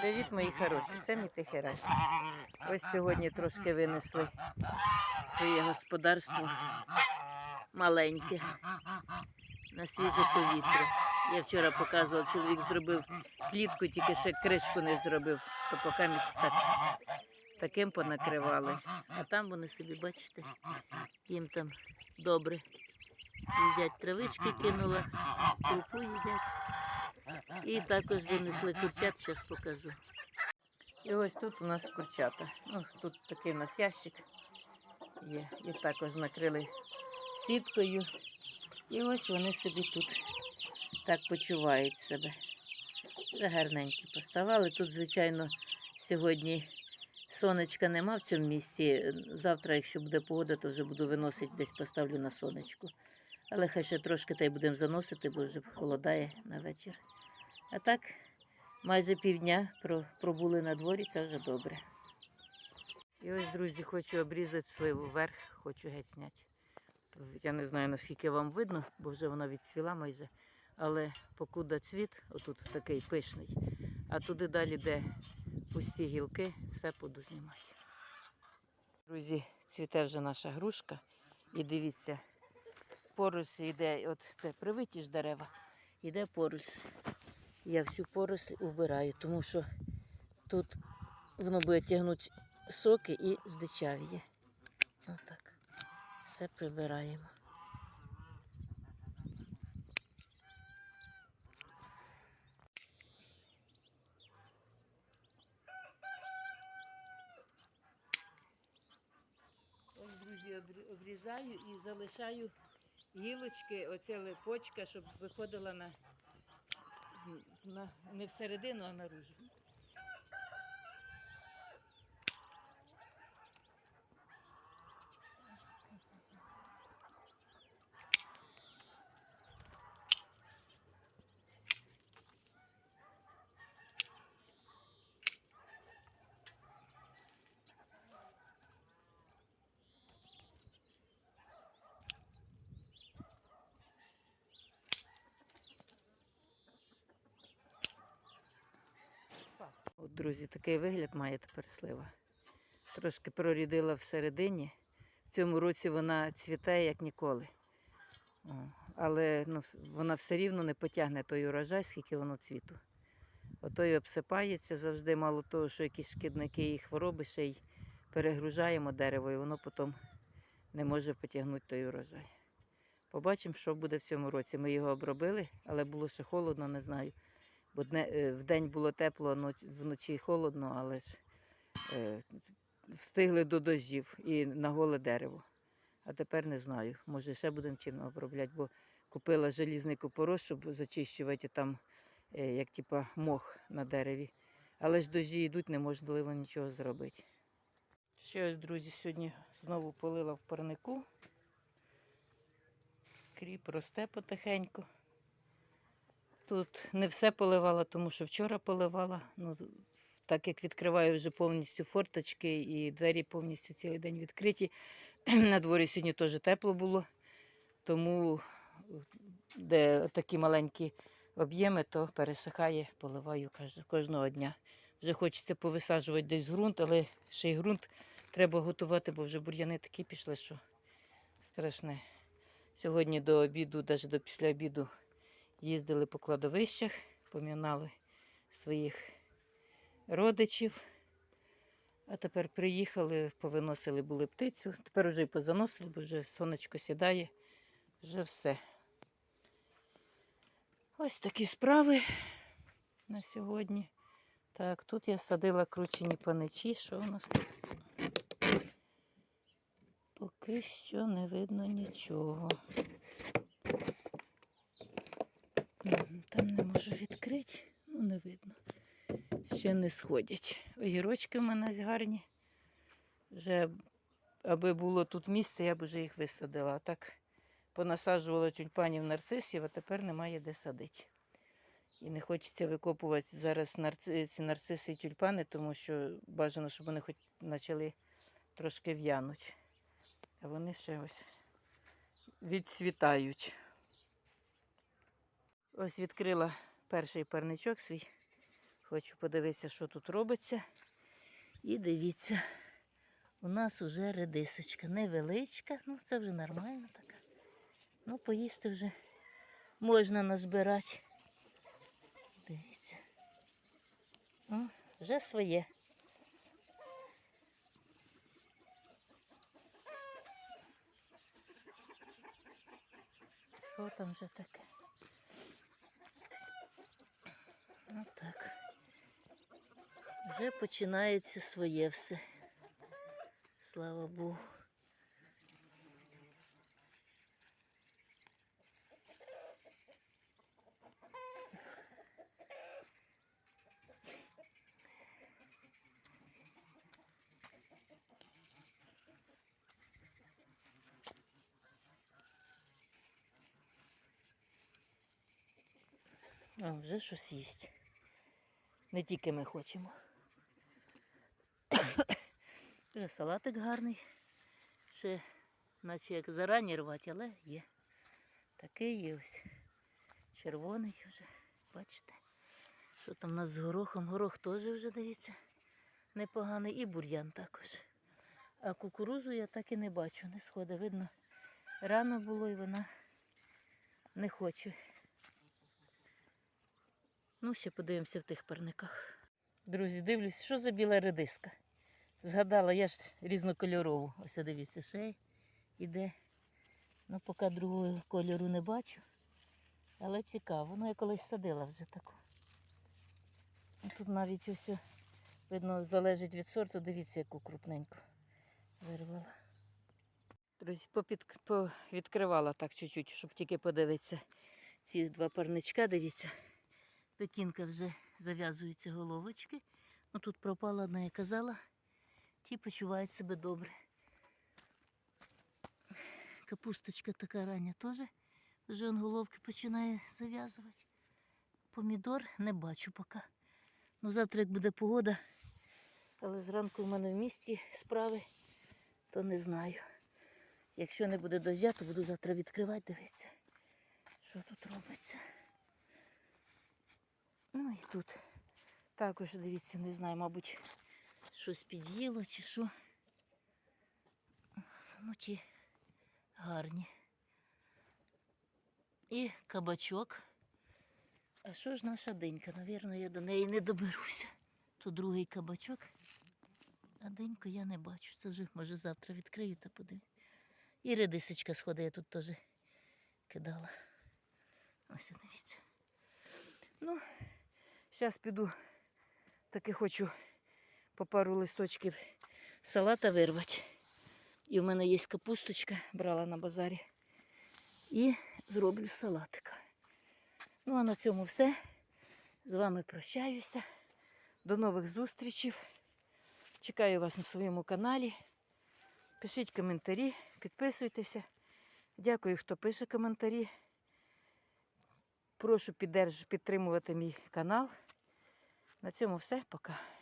Привіт, мої хороші. Це мій тихерась. Ось сьогодні трошки винесли своє господарство маленьке на свіже повітря. Я вчора показував, чоловік зробив клітку, тільки ще кришку не зробив, то поки місць так, таким понакривали. А там вони собі, бачите, їм там добре. Їдять травички кинула, крупу їдять. І також винесли курчат, зараз покажу. І ось тут у нас курчата. Ну, тут такий у нас ящик є. І також накрили сіткою. І ось вони собі тут так почувають себе. Вже гарненькі поставали. Тут, звичайно, сьогодні сонечка нема в цьому місці. Завтра, якщо буде погода, то вже буду виносити, десь поставлю на сонечку. Але хай ще трошки та й будемо заносити, бо вже холодає на вечір. А так, майже півдня пробули на дворі, це вже добре. І ось, друзі, хочу обрізати сливу вверх, хочу геть зняти. Я не знаю, наскільки вам видно, бо вже вона відцвіла майже. Але покуда цвіт, отут такий пишний, а туди далі, де пусті гілки, все буду знімати. Друзі, цвіте вже наша грушка. І дивіться, поруч йде, от це привиті ж дерева, йде поруч. Я всю поросль убираю, тому що тут воно буде тягнути соки і здичавіє. Отак. Все прибираємо. Ось, друзі, обрі- обрізаю і залишаю гілочки, оця липочка, щоб виходила на не всередину, а наружу. От, друзі, такий вигляд має тепер слива. Трошки прорідила всередині. В цьому році вона цвіте як ніколи. Але ну, вона все рівно не потягне той урожай, скільки воно цвіту. Ото й обсипається завжди, мало того, що якісь шкідники і хвороби ще й перегружаємо дерево, і воно потім не може потягнути той урожай. Побачимо, що буде в цьому році. Ми його обробили, але було ще холодно, не знаю. Бо е, вдень було тепло, вночі холодно, але ж е, встигли до дощів і на голе дерево. А тепер не знаю. Може, ще будемо чим обробляти, бо купила желізний купорос, щоб зачищувати там, е, як типа мох на дереві. Але ж дощі йдуть, неможливо нічого зробити. Ще ось, друзі, сьогодні знову полила в парнику. Кріп росте потихеньку. Тут не все поливала, тому що вчора поливала. Ну, так як відкриваю вже повністю форточки і двері повністю цілий день відкриті. На дворі сьогодні теж тепло було, тому де такі маленькі об'єми, то пересихає, поливаю кожного дня. Вже хочеться повисаджувати десь ґрунт, але ще й ґрунт треба готувати, бо вже бур'яни такі пішли, що страшне. Сьогодні до обіду, навіть до після обіду, їздили по кладовищах, помінали своїх родичів. А тепер приїхали, повиносили були птицю. Тепер вже й позаносили, бо вже сонечко сідає, вже все. Ось такі справи на сьогодні. Так, тут я садила кручені паничі. Що у нас тут? Поки що не видно нічого. Там не можу відкрити, ну не видно. Ще не сходять. Огірочки в мене гарні. Вже, аби було тут місце, я б вже їх висадила. А так понасаджувала тюльпанів нарцисів, а тепер немає де садити. І не хочеться викопувати зараз нарци, ці нарциси і тюльпани, тому що бажано, щоб вони хоч почали трошки в'януть. А вони ще ось відцвітають. Ось відкрила перший парничок свій. Хочу подивитися, що тут робиться. І дивіться, у нас уже редисочка. Невеличка, ну це вже нормально така. Ну, поїсти вже можна назбирати. Дивіться. О, вже своє. Що там вже таке? Отак. Вже починається своє все. Слава Богу. А, вже щось їсть. Не тільки ми хочемо. Вже салатик гарний. Ще наче як зарані рвати, але є. Такий є ось. Червоний вже. Бачите? Що там у нас з горохом? Горох теж вже дивіться. Непоганий. І бур'ян також. А кукурузу я так і не бачу, не сходить. Видно, рано було і вона не хоче. Ну, ще подивимося в тих парниках. Друзі, дивлюсь, що за біла редиска. Згадала, я ж різнокольорову. Ось дивіться, ще іде. Ну, поки другого кольору не бачу. Але цікаво. Ну, я колись садила вже таку. Ну, Тут навіть ось, видно, залежить від сорту. Дивіться, яку крупненьку вирвала. Друзі, попід... відкривала так чуть-чуть, щоб тільки подивитися. Ці два парничка, дивіться. Пекінка вже зав'язуються головочки. Ну тут пропала одна, я казала. Ті почувають себе добре. Капусточка така рання теж. Вже он головки починає зав'язувати. Помідор не бачу поки. Ну завтра як буде погода. Але зранку в мене в місті справи, то не знаю. Якщо не буде дождя, то буду завтра відкривати, дивитися, що тут робиться. Ну і тут також, дивіться, не знаю, мабуть, щось під'їло чи що. Ну ті гарні. І кабачок. А що ж наша денька? Навірно, я до неї не доберуся. То другий кабачок. А деньку я не бачу. Це вже, може, завтра відкрию та подивлюсь. І редисочка сходить, я тут теж кидала. Ось дивіться. Ну, зараз піду, таки хочу по пару листочків салата вирвати. І в мене є капусточка, брала на базарі. І зроблю салатика. Ну а на цьому все. З вами прощаюся. До нових зустрічей. Чекаю вас на своєму каналі. Пишіть коментарі, підписуйтеся. Дякую, хто пише коментарі. Прошу підтримувати мій канал. На цьому все. Пока.